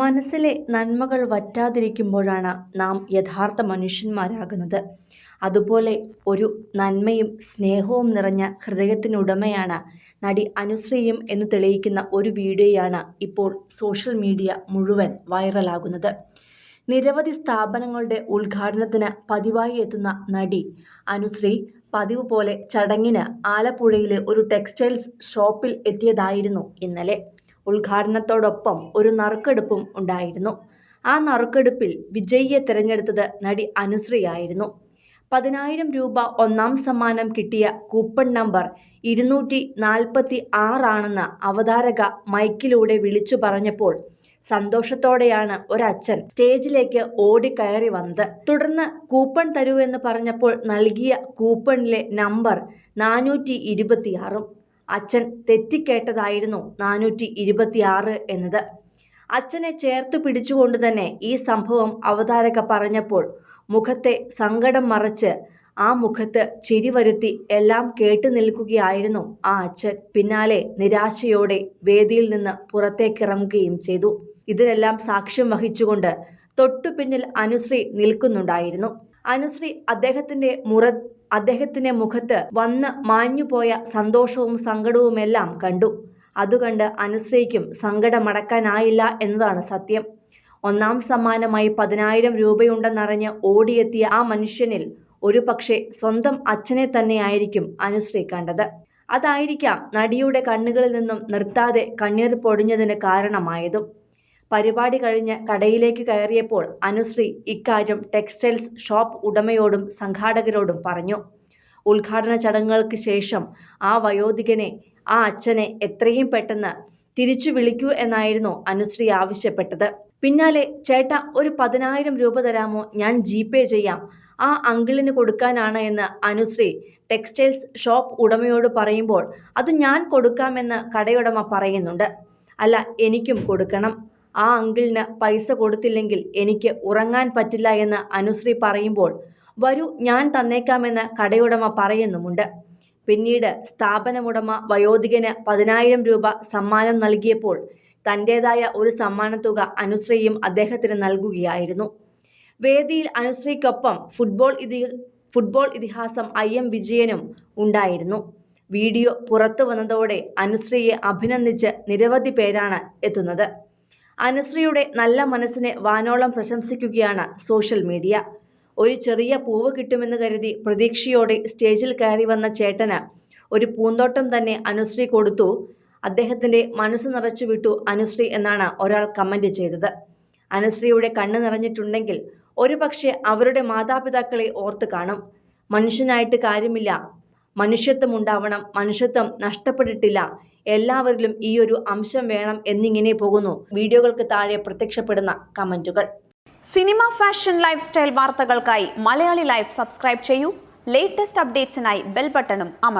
മനസ്സിലെ നന്മകൾ വറ്റാതിരിക്കുമ്പോഴാണ് നാം യഥാർത്ഥ മനുഷ്യന്മാരാകുന്നത്. അതുപോലെ ഒരു നന്മയും സ്നേഹവും നിറഞ്ഞ ഹൃദയത്തിനുടമയാണ് നടി അനുശ്രീയും എന്ന് തെളിയിക്കുന്ന ഒരു വീഡിയോയാണ് ഇപ്പോൾ സോഷ്യൽ മീഡിയ മുഴുവൻ വൈറലാകുന്നത്. നിരവധി സ്ഥാപനങ്ങളുടെ ഉദ്ഘാടനത്തിന് പതിവായി എത്തുന്ന നടി അനുശ്രീ പതിവ് പോലെ ചടങ്ങിന് ആലപ്പുഴയിലെ ഒരു ടെക്സ്റ്റൈൽസ് ഷോപ്പിൽ എത്തിയതായിരുന്നു ഇന്നലെ. ഉദ്ഘാടനത്തോടൊപ്പം ഒരു നറുക്കെടുപ്പും ഉണ്ടായിരുന്നു. ആ നറുക്കെടുപ്പിൽ വിജയിയെ തിരഞ്ഞെടുത്തത് നടി അനുശ്രീയായിരുന്നു. പതിനായിരം രൂപ ഒന്നാം സമ്മാനം കിട്ടിയ കൂപ്പൺ നമ്പർ ഇരുന്നൂറ്റി നാൽപ്പത്തി ആറാണെന്ന് അവതാരക മൈക്കിലൂടെ വിളിച്ചു പറഞ്ഞപ്പോൾ സന്തോഷത്തോടെയാണ് ഒരച്ഛൻ സ്റ്റേജിലേക്ക് ഓടിക്കയറി വന്നത്. തുടർന്ന് കൂപ്പൺ തരൂ എന്ന് പറഞ്ഞപ്പോൾ നൽകിയ കൂപ്പണിലെ നമ്പർ നാനൂറ്റി ഇരുപത്തിയാറും അച്ഛൻ തെറ്റിക്കേട്ടതായിരുന്നു നാനൂറ്റി ഇരുപത്തിയാറ് എന്നത്. അച്ഛനെ ചേർത്ത് പിടിച്ചുകൊണ്ട് തന്നെ ഈ സംഭവം അവതാരക പറഞ്ഞപ്പോൾ മുഖത്തെ സങ്കടം മറച്ച് ആ മുഖത്ത് ചിരി വരുത്തി എല്ലാം കേട്ടു നിൽക്കുകയായിരുന്നു ആ അച്ഛൻ. പിന്നാലെ നിരാശയോടെ വേദിയിൽ നിന്ന് പുറത്തേക്കിറങ്ങുകയും ചെയ്തു. ഇതിനെല്ലാം സാക്ഷ്യം വഹിച്ചുകൊണ്ട് തൊട്ടു പിന്നിൽ അനുശ്രീ നിൽക്കുന്നുണ്ടായിരുന്നു. അനുശ്രീ അദ്ദേഹത്തിന്റെ മുറ അദ്ദേഹത്തിന്റെ മുഖത്ത് വന്ന് മാഞ്ഞുപോയ സന്തോഷവും സങ്കടവുമെല്ലാം കണ്ടു. അതുകണ്ട് അനുശ്രീക്കും സങ്കടമടക്കാനായില്ല എന്നതാണ് സത്യം. ഒന്നാം സമ്മാനമായി പതിനായിരം രൂപയുണ്ടെന്നറിഞ്ഞ് ഓടിയെത്തിയ ആ മനുഷ്യനിൽ ഒരു പക്ഷേ സ്വന്തം അച്ഛനെ തന്നെയായിരിക്കും അനുശ്രീ കണ്ടത്. അതായിരിക്കാം നടിയുടെ കണ്ണുകളിൽ നിന്നും നിർത്താതെ കണ്ണീർ പൊടിഞ്ഞതിന് കാരണമായതും. പരിപാടി കഴിഞ്ഞ് കടയിലേക്ക് കയറിയപ്പോൾ അനുശ്രീ ഇക്കാര്യം ടെക്സ്റ്റൈൽസ് ഷോപ്പ് ഉടമയോടും സംഘാടകരോടും പറഞ്ഞു. ഉദ്ഘാടന ചടങ്ങുകൾക്ക് ശേഷം ആ വയോധികനെ ആ അച്ഛനെ എത്രയും പെട്ടെന്ന് തിരിച്ചു വിളിക്കൂ എന്നായിരുന്നു അനുശ്രീ ആവശ്യപ്പെട്ടത്. പിന്നാലെ ചേട്ട ഒരു പതിനായിരം രൂപ തരാമോ? ഞാൻ ജി പേ ചെയ്യാം. ആ അങ്കിളിന് കൊടുക്കാനാണ് എന്ന് അനുശ്രീ ടെക്സ്റ്റൈൽസ് ഷോപ്പ് ഉടമയോട് പറയുമ്പോൾ അത് ഞാൻ കൊടുക്കാമെന്ന് കടയുടമ പറയുന്നുണ്ട്. അല്ല എനിക്കും കൊടുക്കണം. ആ അങ്കിളിന് പൈസ കൊടുത്തില്ലെങ്കിൽ എനിക്ക് ഉറങ്ങാൻ പറ്റില്ല എന്ന് അനുശ്രീ പറയുമ്പോൾ വരൂ ഞാൻ തന്നേക്കാമെന്ന് കടയുടമ പറയുന്നുമുണ്ട്. പിന്നീട് സ്ഥാപനമുടമ വയോധികന് പതിനായിരം രൂപ സമ്മാനം നൽകിയപ്പോൾ തന്റേതായ ഒരു സമ്മാനത്തുക അനുശ്രീയും അദ്ദേഹത്തിന് നൽകുകയായിരുന്നു. വേദിയിൽ അനുശ്രീക്കൊപ്പം ഫുട്ബോൾ ഇതി ഫുട്ബോൾ ഇതിഹാസം ഐ എം വിജയനും ഉണ്ടായിരുന്നു. വീഡിയോ പുറത്തു വന്നതോടെ അനുശ്രീയെ അഭിനന്ദിച്ച് നിരവധി പേരാണ് എത്തുന്നത്. അനുശ്രീയുടെ നല്ല മനസ്സിനെ വാനോളം പ്രശംസിക്കുകയാണ് സോഷ്യൽ മീഡിയ. ഒരു ചെറിയ പൂവ് കിട്ടുമെന്ന് കരുതി പ്രതീക്ഷയോടെ സ്റ്റേജിൽ കയറി വന്ന ചേട്ടന് ഒരു പൂന്തോട്ടം തന്നെ അനുശ്രീ കൊടുത്തു. അദ്ദേഹത്തിന്റെ മനസ്സ് നിറച്ചു വിട്ടു അനുശ്രീ എന്നാണ് ഒരാൾ കമന്റ് ചെയ്തത്. അനുശ്രീയുടെ കണ്ണ് നിറഞ്ഞിട്ടുണ്ടെങ്കിൽ ഒരുപക്ഷെ അവരുടെ മാതാപിതാക്കളെ ഓർത്ത് കാണും. മനുഷ്യനായിട്ട് കാര്യമില്ല. മനുഷ്യത്വം ഉണ്ടാവണം. മനുഷ്യത്വം നഷ്ടപ്പെട്ടിട്ടില്ല. എല്ലാവരിലും ഈ ഒരു അംശം വേണം എന്നിങ്ങനെ പോകുന്നു. വീഡിയോകൾക്ക് താഴെ പ്രത്യക്ഷപ്പെടുന്ന കമന്റുകൾ. സിനിമ ഫാഷൻ ലൈഫ് സ്റ്റൈൽ വാർത്തകൾക്കായി മലയാളി ലൈഫ് സബ്സ്ക്രൈബ് ചെയ്യൂ. ലേറ്റസ്റ്റ് അപ്ഡേറ്റ്സിനായി ബെൽ ബട്ടണും അമർ